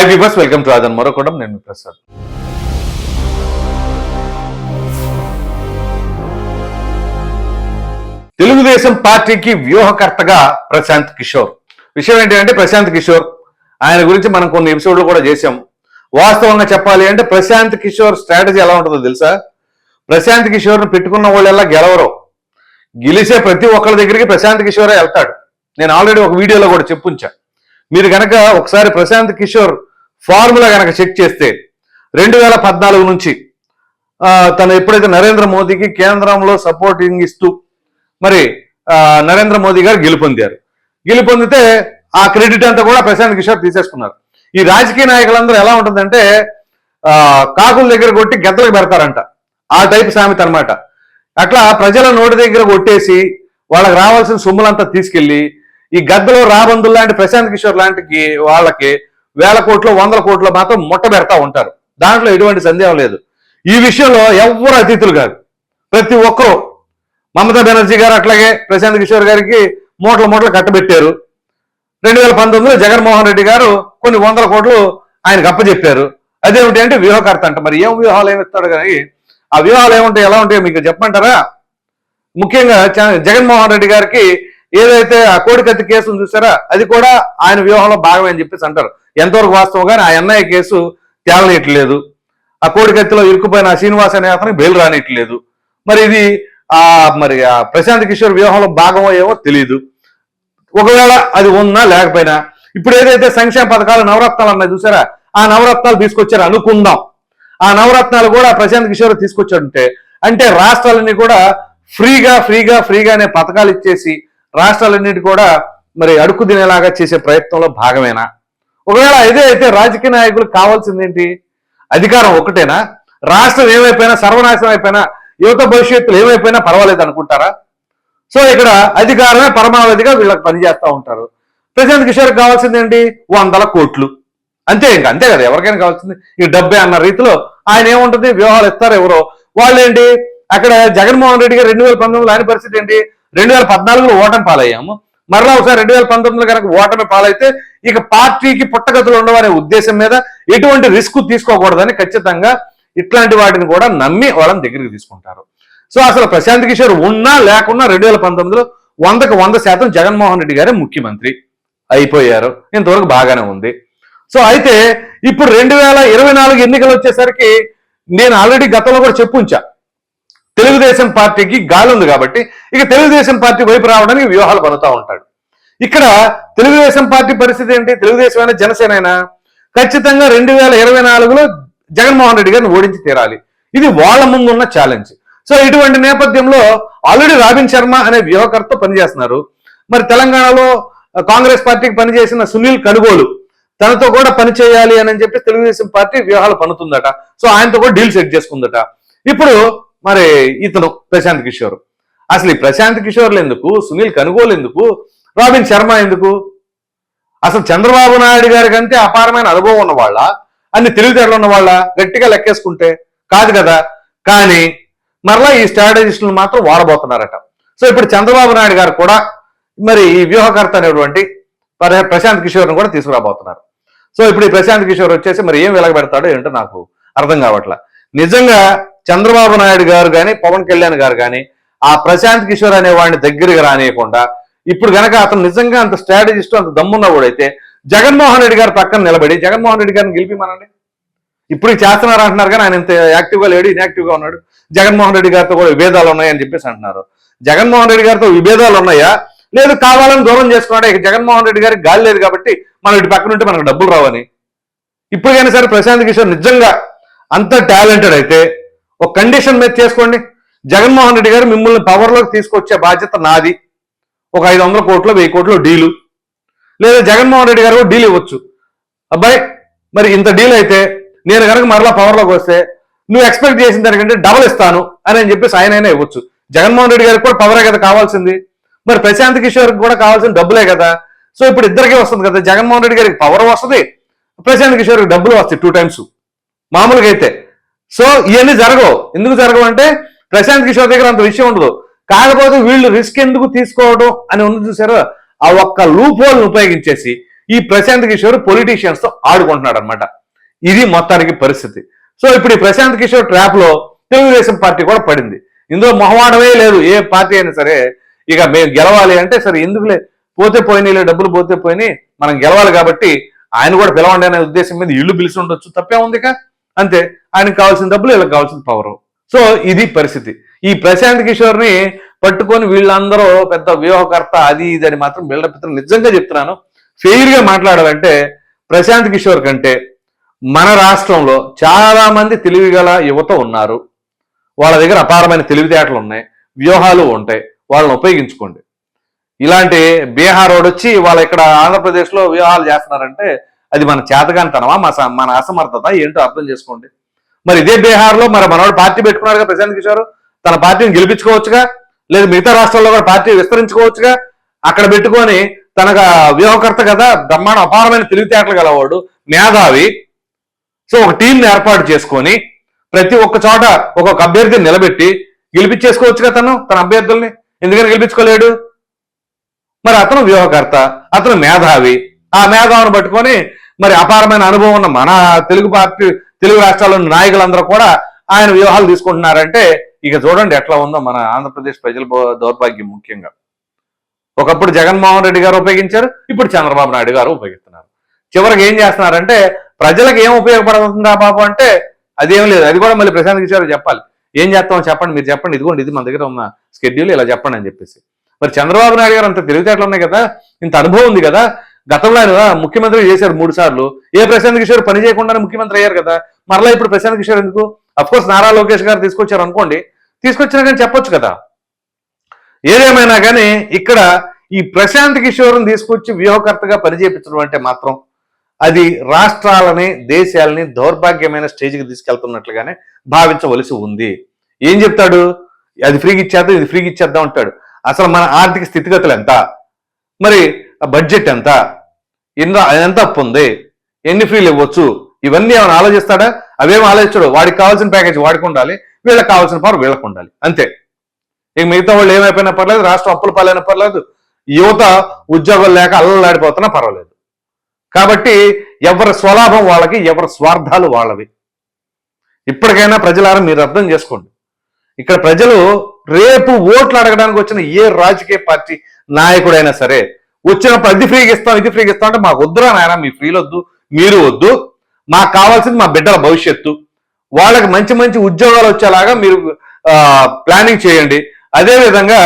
Hi peepers welcome to ఆదన్ మరొకటం నేను మీ ప్రసాద్ తెలుగుదేశం పార్టీకి వ్యూహకర్తగా ప్రశాంత్ కిషోర్. విషయం ఏంటంటే ప్రశాంత్ కిషోర్ ఆయన గురించి మనం కొన్ని ఎపిసోడ్లు కూడా చేశాం. వాస్తవంగా చెప్పాలి అంటే ప్రశాంత్ కిషోర్ స్ట్రాటజీ ఎలా ఉంటుందో తెలుసా? ప్రశాంత్ కిషోర్ని పెట్టుకున్న వాళ్ళెల్లా గెలవరు. గెలిచే ప్రతి ఒక్కరి దగ్గరికి ప్రశాంత్ కిషోరే వెళ్తాడు. నేను ఆల్రెడీ ఒక వీడియోలో కూడా చెప్పుంచా. మీరు గనక ఒకసారి ప్రశాంత్ కిషోర్ ఫార్ములా గనక చెక్ చేస్తే రెండు వేల పద్నాలుగు నుంచి ఆ, తను ఎప్పుడైతే నరేంద్ర మోదీకి కేంద్రంలో సపోర్టింగ్ ఇస్తూ మరి ఆ, నరేంద్ర మోదీ గారు గెలుపొందారు. గెలుపొందితే ఆ క్రెడిట్ అంతా కూడా ప్రశాంత్ కిషోర్ తీసేసుకున్నారు. ఈ రాజకీయ నాయకులందరూ ఎలా ఉంటుందంటే ఆ, కాకుల దగ్గర కొట్టి గద్దలకు పెడతారంట. ఆ టైప్ సామెత అనమాట అట్లా ప్రజల నోటి దగ్గర కొట్టేసి వాళ్ళకి రావాల్సిన సొమ్ములంతా తీసుకెళ్ళి ఈ గద్దలో రాబందులు లాంటి ప్రశాంత్ కిషోర్ లాంటికి వాళ్ళకి వేల కోట్లు వందల కోట్లు మాత్రం ముట్ట పెడతా ఉంటారు. దాంట్లో ఎటువంటి సందేహం లేదు. ఈ విషయంలో ఎవరు అతిథులు కాదు. ప్రతి ఒక్కరూ మమతా బెనర్జీ గారు అట్లాగే ప్రశాంత్ కిషోర్ గారికి మూటల మూటలు కట్టబెట్టారు. రెండు వేల పంతొమ్మిదిలో జగన్మోహన్ రెడ్డి గారు కొన్ని వందల కోట్లు ఆయనకు అప్పచెప్పారు అదేమిటి అంటే వ్యూహకర్త అంట. మరి ఏం వ్యూహాలు ఏమిస్తాడు కానీ ఆ వ్యూహాలు ఏముంటాయి ఎలా ఉంటాయో మీకు చెప్పమంటారా? ముఖ్యంగా జగన్మోహన్ రెడ్డి గారికి ఏదైతే ఆ కోడికత్తి కేసును చూసారా అది కూడా ఆయన వ్యూహంలో భాగమే అని చెప్పేసి అంటారు. ఎంతవరకు వాస్తవం? కానీ ఆ ఎన్ఐ కేసు తేలనియట్లేదు. ఆ కోడికత్తిలో ఇరుక్కుపోయిన శ్రీనివాస్ అనే అతనికి బెయిల్ రానియట్లేదు. మరి ఇది ఆ మరి ఆ ప్రశాంత్ కిషోర్ వ్యూహంలో భాగం ఏమో తెలియదు ఒకవేళ అది ఉన్నా లేకపోయినా. ఇప్పుడు ఏదైతే సంక్షేమ పథకాలు నవరత్నాలు అన్నది చూసారా? ఆ నవరత్నాలు తీసుకొచ్చారు అనుకుందాం. ఆ నవరత్నాలు కూడా ప్రశాంత్ కిషోర్ తీసుకొచ్చాడంటే అంటే రాష్ట్రాలన్నీ కూడా ఫ్రీగా ఫ్రీగా ఫ్రీగా అనే పథకాలు ఇచ్చేసి రాష్ట్రాలన్నిటి కూడా మరి అడుగు తినేలాగా చేసే ప్రయత్నంలో భాగమేనా? ఒకవేళ ఇదే అయితే రాజకీయ నాయకులు కావాల్సింది ఏంటి? అధికారం ఒకటేనా? రాష్ట్రం ఏమైపోయినా సర్వనాశనం అయిపోయినా యువత భవిష్యత్తులో ఏమైపోయినా పర్వాలేదు అనుకుంటారా? సో ఇక్కడ అధికారమే పరమావధిగా వీళ్ళకి పనిచేస్తూ ఉంటారు. ప్రశాంత్ కిషోర్ కావాల్సింది ఏంటి? వందల కోట్లు. అంతే ఇంకా అంతే కదా ఎవరికైనా కావాల్సింది. ఈ డబ్బే అన్న రీతిలో ఆయన ఏముంటుంది? వ్యూహాలు ఇస్తారు ఎవరో. వాళ్ళు ఏంటి అక్కడ జగన్మోహన్ రెడ్డి గారు రెండు వేల పంతొమ్మిదిలో ఆయన పరిస్థితి ఏంటి? రెండు వేల పద్నాలుగులో ఓటమి పాలయ్యాము. మరలా ఒకసారి రెండు వేల పంతొమ్మిదిలో కనుక ఓటమి పాలైతే ఇక పార్టీకి పుట్టగతులు ఉండవనే ఉద్దేశం మీద ఎటువంటి రిస్క్ తీసుకోకూడదని ఖచ్చితంగా ఇట్లాంటి వాటిని కూడా నమ్మి వాళ్ళని దగ్గరికి తీసుకుంటారు. సో అసలు ప్రశాంత్ కిషోర్ ఉన్నా లేకున్నా రెండు వేల పంతొమ్మిదిలో వందకు వంద శాతం జగన్మోహన్ రెడ్డి గారే ముఖ్యమంత్రి అయిపోయారు. ఇంతవరకు బాగానే ఉంది. సో అయితే ఇప్పుడు రెండు వేల ఇరవై నాలుగు ఎన్నికలు వచ్చేసరికి నేను ఆల్రెడీ గతంలో కూడా చెప్పుంచా తెలుగుదేశం పార్టీకి గాలి ఉంది కాబట్టి ఇక తెలుగుదేశం పార్టీ వైపు రావడానికి వ్యూహాలు పడుతూ ఉంటాడు. ఇక్కడ తెలుగుదేశం పార్టీ పరిస్థితి ఏంటి? తెలుగుదేశం అయినా జనసేన అయినా ఖచ్చితంగా రెండు వేల ఇరవై నాలుగులో జగన్మోహన్ రెడ్డి గారిని ఓడించి తీరాలి. ఇది వాళ్ళ ముందున్న ఛాలెంజ్ సో ఇటువంటి నేపథ్యంలో ఆల్రెడీ రాబిన్ శర్మ అనే వ్యూహకర్త పనిచేస్తున్నారు. మరి తెలంగాణలో కాంగ్రెస్ పార్టీకి పనిచేసిన సునీల్ కనుగోలు తనతో కూడా పని చేయాలి అని చెప్పి తెలుగుదేశం పార్టీ వ్యూహాలు పనుతుందట సో ఆయనతో కూడా డీల్ సెట్ చేసుకుందట. ఇప్పుడు మరి ఇతను ప్రశాంత్ కిషోర్. అసలు ఈ ప్రశాంత్ కిషోర్లు ఎందుకు? సునీల్ కనుగోలు ఎందుకు? రాబిన్ శర్మ ఎందుకు? అసలు చంద్రబాబు నాయుడు గారి కంటే అపారమైన అనుభవం ఉన్నవాళ్ళ? అన్ని తెలివితేటలు ఉన్న వాళ్ళ గట్టిగా లెక్కేసుకుంటే కాదు కదా? కానీ మరలా ఈ స్ట్రాటజిస్టులు మాత్రం వాడబోతున్నారట. సో ఇప్పుడు చంద్రబాబు నాయుడు గారు కూడా మరి ఈ వ్యూహకర్త అనేటువంటి ప్రశాంత్ కిషోర్ను కూడా తీసుకురాబోతున్నారు. సో ఇప్పుడు ఈ ప్రశాంత్ కిషోర్ వచ్చేసి మరి ఏం వెలగబెడతాడో ఏంటో నాకు అర్థం కావట్లా. నిజంగా చంద్రబాబు నాయుడు గారు కానీ పవన్ కళ్యాణ్ గారు కానీ ఆ ప్రశాంత్ కిషోర్ అనే వాడిని దగ్గరికి రానియకుండా ఇప్పుడు గనక అతను నిజంగా అంత స్ట్రాటజిస్ట్ అంత దమ్మున్నవాడైతే జగన్మోహన్ రెడ్డి గారు పక్కన నిలబడి జగన్మోహన్ రెడ్డి గారిని గెలిపిమనండి. ఇప్పుడు చేస్తున్నారు అంటున్నారు కానీ ఆయన ఇంత యాక్టివ్గా లేడు ఇన్యాక్టివ్గా ఉన్నాడు. జగన్మోహన్ రెడ్డి గారితో కూడా విభేదాలు ఉన్నాయని చెప్పేసి అంటున్నారు. జగన్మోహన్ రెడ్డి గారితో విభేదాలు ఉన్నాయా? లేదు కావాలని దూరం చేసుకున్నాడే? ఇక జగన్మోహన్ రెడ్డి గారికి గాలి లేదు కాబట్టి మనం ఇటు పక్కన ఉంటే మనకు డబ్బులు రావని. ఇప్పటికైనా సరే ప్రశాంత్ కిషోర్ నిజంగా అంత టాలెంటెడ్ అయితే ఒక కండిషన్ మీద చేసుకోండి. జగన్మోహన్ రెడ్డి గారు మిమ్మల్ని పవర్లోకి తీసుకొచ్చే బాధ్యత నాది. ఒక ఐదు వందల కోట్లు వెయ్యి కోట్లు డీలు. లేదా జగన్మోహన్ రెడ్డి గారు డీల్ ఇవ్వచ్చు. అబ్బాయి మరి ఇంత డీల్ అయితే నేను కనుక మరలా పవర్లోకి వస్తే నువ్వు ఎక్స్పెక్ట్ చేసిన దానికంటే డబల్ ఇస్తాను అని అని చెప్పేసి ఆయన అయినా ఇవ్వచ్చు. జగన్మోహన్ రెడ్డి గారికి కూడా పవరే కదా కావాల్సింది. మరి ప్రశాంత్ కిషోర్ కూడా కావాల్సిన డబ్బులే కదా. సో ఇప్పుడు ఇద్దరికీ వస్తుంది కదా. జగన్మోహన్ రెడ్డి గారికి పవర్ వస్తుంది. ప్రశాంత్ కిషోర్కి డబ్బులు వస్తాయి టూ టైమ్స్ మామూలుగా అయితే సో ఇవన్నీ జరగవు. ఎందుకు జరగవు అంటే ప్రశాంత్ కిషోర్ దగ్గర అంత విషయం ఉండదు. కాకపోతే వీళ్ళు రిస్క్ ఎందుకు తీసుకోవడం అని ఉంది చూసారు? ఆ ఒక్క లూప్ హోల్ని ఉపయోగించేసి ఈ ప్రశాంత్ కిషోర్ పొలిటీషియన్స్తో ఆడుకుంటున్నాడు అనమాట ఇది మొత్తానికి పరిస్థితి. సో ఇప్పుడు ఈ ప్రశాంత్ కిషోర్ ట్రాప్లో తెలుగుదేశం పార్టీ కూడా పడింది. ఇందులో మొహమాటమే లేదు. ఏ పార్టీ అయినా సరే ఇక మేము గెలవాలి అంటే సరే ఎందుకులే? పోతే పోయినాయి డబ్బులు పోతే పోయినాయి మనం గెలవాలి కాబట్టి ఆయన కూడా పిలవండి అనే ఉద్దేశం మీద ఇల్లు పిలిచి ఉండొచ్చు. తప్పే ఉందిగా అంతే. ఆయనకు కావాల్సిన డబ్బులు వీళ్ళకి కావాల్సిన పవర్. సో ఇది పరిస్థితి. ఈ ప్రశాంత్ కిషోర్ని పట్టుకొని వీళ్ళందరూ పెద్ద వ్యూహకర్త అది ఇది అని మాత్రం బిల్డపిత్రం నిజంగా చెప్తున్నాను. ఫెయిర్గా మాట్లాడాలంటే ప్రశాంత్ కిషోర్ కంటే మన రాష్ట్రంలో చాలా మంది తెలివిగల యువత ఉన్నారు. వాళ్ళ దగ్గర అపారమైన తెలివితేటలు ఉన్నాయి. వ్యూహాలు ఉంటాయి. వాళ్ళని ఉపయోగించుకోండి. ఇలాంటి బీహార్ వాడు వచ్చి వాళ్ళు ఇక్కడ ఆంధ్రప్రదేశ్లో వ్యూహాలు చేస్తున్నారంటే అది మన చేతగానితనమా? మన మన అసమర్థత ఏంటో అర్థం చేసుకోండి. మరి ఇదే బీహార్లో మరి మనవాడు పార్టీ పెట్టుకున్నారుగా ప్రశాంత్ కిషోర్? తన పార్టీని గెలిపించుకోవచ్చుగా? లేదు మిగతా రాష్ట్రాల్లో కూడా పార్టీ విస్తరించుకోవచ్చుగా? అక్కడ పెట్టుకొని తనకు వ్యూహకర్త కదా బ్రహ్మాండ అపారమైన తెలివితేటలు గలవాడు మేధావి. సో ఒక టీంని ఏర్పాటు చేసుకొని ప్రతి ఒక్క చోట ఒక్కొక్క అభ్యర్థిని నిలబెట్టి గెలిపించేసుకోవచ్చుగా తను తన అభ్యర్థుల్ని? ఎందుకని గెలిపించుకోలేడు? మరి అతను వ్యూహకర్త అతను మేధావి. ఆ మేధావిని పట్టుకొని మరి అపారమైన అనుభవం ఉన్న మన తెలుగు పార్టీ తెలుగు రాష్ట్రాల్లోని నాయకులందరూ కూడా ఆయన వ్యూహాలు తీసుకుంటున్నారంటే ఇక చూడండి ఎట్లా ఉందో మన ఆంధ్రప్రదేశ్ ప్రజల దౌర్భాగ్యం ముఖ్యంగా. ఒకప్పుడు జగన్మోహన్ రెడ్డి గారు ఉపయోగించారు ఇప్పుడు చంద్రబాబు నాయుడు గారు ఉపయోగిస్తున్నారు. చివరికి ఏం చేస్తున్నారంటే ప్రజలకు ఏం ఉపయోగపడుతుందా బాబు అంటే అదేం లేదు. అది కూడా మళ్ళీ ప్రశాంత్ కిషోర్ చెప్పాలి. ఏం చేస్తామో చెప్పండి మీరు చెప్పండి. ఇదిగోండి ఇది మన దగ్గర ఉన్న స్కెడ్యూల్ ఇలా చెప్పండి అని చెప్పేసి. మరి చంద్రబాబు నాయుడు గారు అంత తెలివితేటలు ఉన్నాయి కదా ఇంత అనుభవం ఉంది కదా గతంలో ఆయన ముఖ్యమంత్రి చేశారు మూడు సార్లు. ఏ ప్రశాంత్ కిషోర్ పని చేయకుండానే ముఖ్యమంత్రి అయ్యారు కదా. మరలా ఇప్పుడు ప్రశాంత్ కిషోర్ ఎందుకు? అఫ్కోర్స్ నారా లోకేష్ గారు తీసుకొచ్చారు అనుకోండి. తీసుకొచ్చినా కానీ చెప్పొచ్చు కదా. ఏదేమైనా కానీ ఇక్కడ ఈ ప్రశాంత్ కిషోర్ని తీసుకొచ్చి వ్యూహకర్తగా పనిచేపించడం అంటే మాత్రం అది రాష్ట్రాలని దేశాలని దౌర్భాగ్యమైన స్టేజ్కి తీసుకెళ్తున్నట్లుగానే భావించవలసి ఉంది. ఏం చెప్తాడు? అది ఫ్రీగా ఇచ్చేద్దాం ఇది ఫ్రీగా ఇచ్చేద్దాం అంటాడు. అసలు మన ఆర్థిక స్థితిగతులు ఎంత? మరి ఆ బడ్జెట్ ఎంత? ఎన్న ఎంత అప్పు ఉంది ఎన్ని ఫ్రీలు ఇవ్వచ్చు? ఇవన్నీ ఏమైనా ఆలోచిస్తాడా? అవేం ఆలోచించడు. వాడికి కావాల్సిన ప్యాకేజ్ వాడికి ఉండాలి. వీళ్ళకి కావాల్సిన పవర్ వీళ్ళకి ఉండాలి. అంతే. ఇక మిగతా వాళ్ళు ఏమైపోయినా పర్లేదు రాష్ట్రం అప్పుల పాలైనా పర్లేదు యువత ఉద్యోగాలు లేక అల్లలాడిపోతున్నా పర్వాలేదు. కాబట్టి ఎవరి స్వలాభం వాళ్ళకి ఎవరి స్వార్థాలు వాళ్ళవి. ఇప్పటికైనా ప్రజలారా మీరు అర్థం చేసుకోండి. ఇక్కడ ప్రజలు రేపు ఓట్లు అడగడానికి వచ్చిన ఏ రాజకీయ పార్టీ నాయకుడైనా సరే వచ్చినప్పుడు అది ఫ్రీగా ఇస్తాం ఇది ఫ్రీగా ఇస్తాం అంటే మాకు వద్దురా నాయన మీ ఫ్రీలు వద్దు మీరు వద్దు. మాకు కావాల్సింది మా బిడ్డల భవిష్యత్తు. వాళ్ళకి మంచి మంచి ఉద్యోగాలు వచ్చేలాగా మీరు ప్లానింగ్ చేయండి. అదేవిధంగా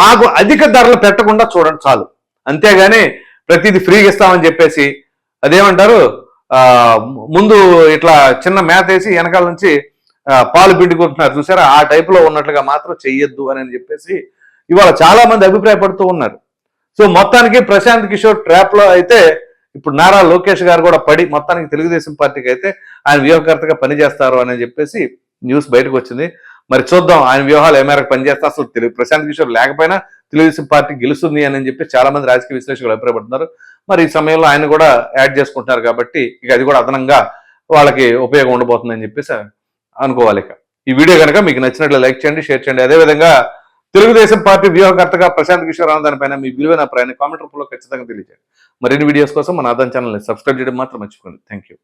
మాకు అధిక ధరలు పెట్టకుండా చూడండి చాలు. అంతేగాని ప్రతిదీ ఫ్రీగా ఇస్తామని చెప్పేసి అదేమంటారు? ముందు ఇట్లా చిన్న మేత వేసి వెనకాల నుంచి పాలు పిండుకుంటున్నారు చూసారా? ఆ టైపులో ఉన్నట్లుగా మాత్రం చెయ్యొద్దు అని అని చెప్పేసి ఇవాళ చాలా మంది అభిప్రాయపడుతూ ఉన్నారు. సో మొత్తానికి ప్రశాంత్ కిషోర్ ట్రాప్లో అయితే ఇప్పుడు నారా లోకేష్ గారు కూడా పడి మొత్తానికి తెలుగుదేశం పార్టీకి అయితే ఆయన వ్యూహకర్తగా పనిచేస్తారు అని చెప్పేసి న్యూస్ బయటకు వచ్చింది. మరి చూద్దాం ఆయన వ్యూహాలు ఏ మేరకు పనిచేస్తా అసలు తెలుగు ప్రశాంత్ కిషోర్ లేకపోయినా తెలుగుదేశం పార్టీ గెలుస్తుంది అని చెప్పి చాలా మంది రాజకీయ విశ్లేషకులు అభిప్రాయపడుతున్నారు. మరి ఈ సమయంలో ఆయన కూడా యాడ్ చేసుకుంటున్నారు కాబట్టి ఇక అది కూడా అదనంగా వాళ్ళకి ఉపయోగం ఉండబోతుందని చెప్పేసి అనుకోవాలి ఇక. ఈ వీడియో కనుక మీకు నచ్చినట్లు లైక్ చేయండి షేర్ చేయండి. అదేవిధంగా తెలుగుదేశం పార్టీ వ్యూహకర్తగా ప్రశాంత్ కిషోర్ అన్న దానిపైన మీ విలువైన ప్రయాణ కామెంట్ రూపంలో ఖచ్చితంగా తెలియజేయండి. మరిన్ని వీడియోస్ కోసం మన ఆదాన్ ఛానల్ని సబ్స్క్రైబ్ చేయడం మాత్రం మర్చిపోండి థ్యాంక్ యూ